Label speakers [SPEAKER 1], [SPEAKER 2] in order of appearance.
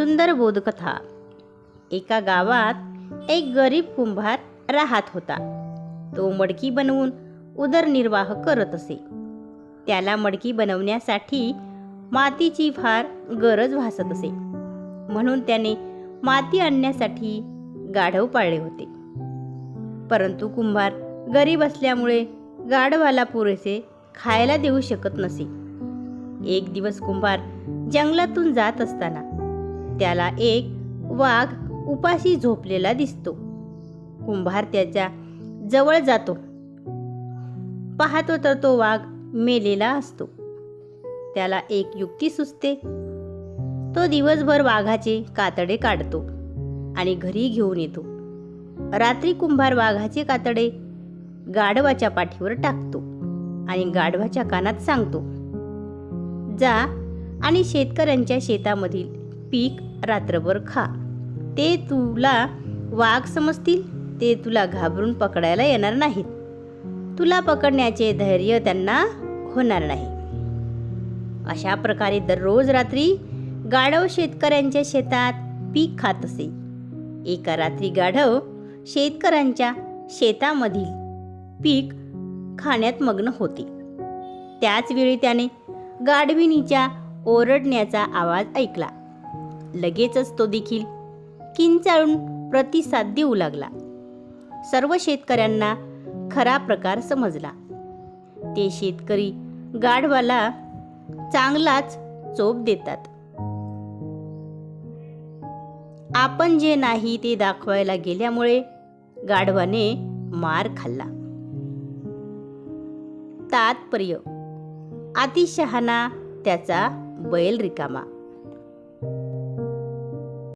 [SPEAKER 1] सुंदर बोधकथा. एका गावात एक गरीब कुंभार राहत होता. तो मडकी बनवून उदरनिर्वाह करत असे. त्याला मडकी बनवण्यासाठी मातीची फार गरज भासत असे. म्हणून त्याने माती आणण्यासाठी गाढव पाळले होते. परंतु कुंभार गरीब असल्यामुळे गाढवाला पुरेसे खायला देऊ शकत नसे. एक दिवस कुंभार जंगलातून जात असताना त्याला एक वाघ उपाशी झोपलेला दिसतो. कुंभार त्याच्याजवळ जातो. पाहतो तर तो वाघ मेलेला असतो. त्याला एक युक्ती सुचते. तो दिवसभर वाघाचे कातडे काढतो आणि घरी घेऊन येतो. रात्री कुंभार वाघाचे कातडे गाढवाच्या पाठीवर टाकतो आणि गाढवाच्या कानात सांगतो जा आणि शेतकऱ्यांच्या शेतामधील पीक रात्रभर खा. ते तुला वाघ समजतील ते तुला घाबरून पकडायला येणार नाहीत. तुला पकडण्याचे धैर्य त्यांना होणार नाही. अशा प्रकारे दररोज रात्री गाढव शेतकऱ्यांच्या शेतात पीक खात असे. एका रात्री गाढव शेतकऱ्यांच्या शेतामधील पीक खाण्यात मग्न होते. त्याच वेळी त्याने गाढविणीच्या ओरडण्याचा आवाज ऐकला. लगेचच तो देखील. किंचाळून प्रतिसाद देऊ लागला. सर्व शेतकऱ्यांना खरा प्रकार समजला. ते शेतकरी गाढवाला चांगलाच चोप देतात. आपण जे नाही ते दाखवायला गेल्यामुळे गाढवाने मार खाल्ला. तात्पर्य. अतिशहाणा त्याचा बैल रिकामा